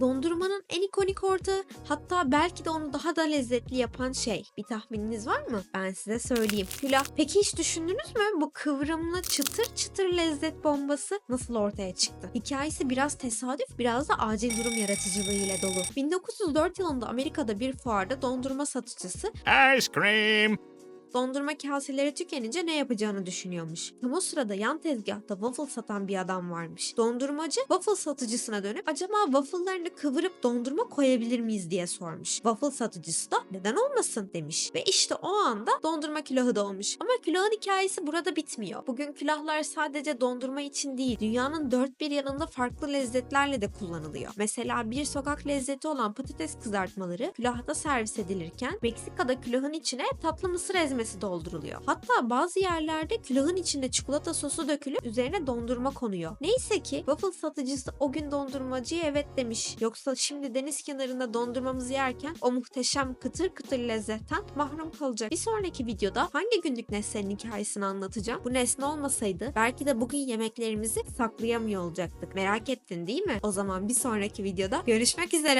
Dondurmanın en ikonik ortağı hatta belki de onu daha da lezzetli yapan şey. Bir tahmininiz var mı? Ben size söyleyeyim. Külah. Peki hiç düşündünüz mü bu kıvrımlı çıtır çıtır lezzet bombası nasıl ortaya çıktı? Hikayesi biraz tesadüf biraz da acil durum yaratıcılığı ile dolu. 1904 yılında Amerika'da bir fuarda dondurma satıcısı Ice cream. Dondurma kaseleri tükenince ne yapacağını düşünüyormuş. Tam o sırada yan tezgahta waffle satan bir adam varmış. Dondurmacı waffle satıcısına dönüp acaba waffle'larını kıvırıp dondurma koyabilir miyiz diye sormuş. Waffle satıcısı da neden olmasın demiş. Ve işte o anda dondurma külahı doğmuş. Ama külahın hikayesi burada bitmiyor. Bugün külahlar sadece dondurma için değil, dünyanın dört bir yanında farklı lezzetlerle de kullanılıyor. Mesela bir sokak lezzeti olan patates kızartmaları külahta servis edilirken Meksika'da külahın içine tatlı mısır ezmesi dolduruluyor. Hatta bazı yerlerde külahın içinde çikolata sosu dökülüp üzerine dondurma konuyor. Neyse ki waffle satıcısı o gün dondurmacıya evet demiş. Yoksa şimdi deniz kenarında dondurmamızı yerken o muhteşem kıtır kıtır lezzetten mahrum kalacak. Bir sonraki videoda hangi günlük nesnenin hikayesini anlatacağım. Bu nesne olmasaydı belki de bugün yemeklerimizi saklayamıyor olacaktık. Merak ettin değil mi? O zaman bir sonraki videoda görüşmek üzere.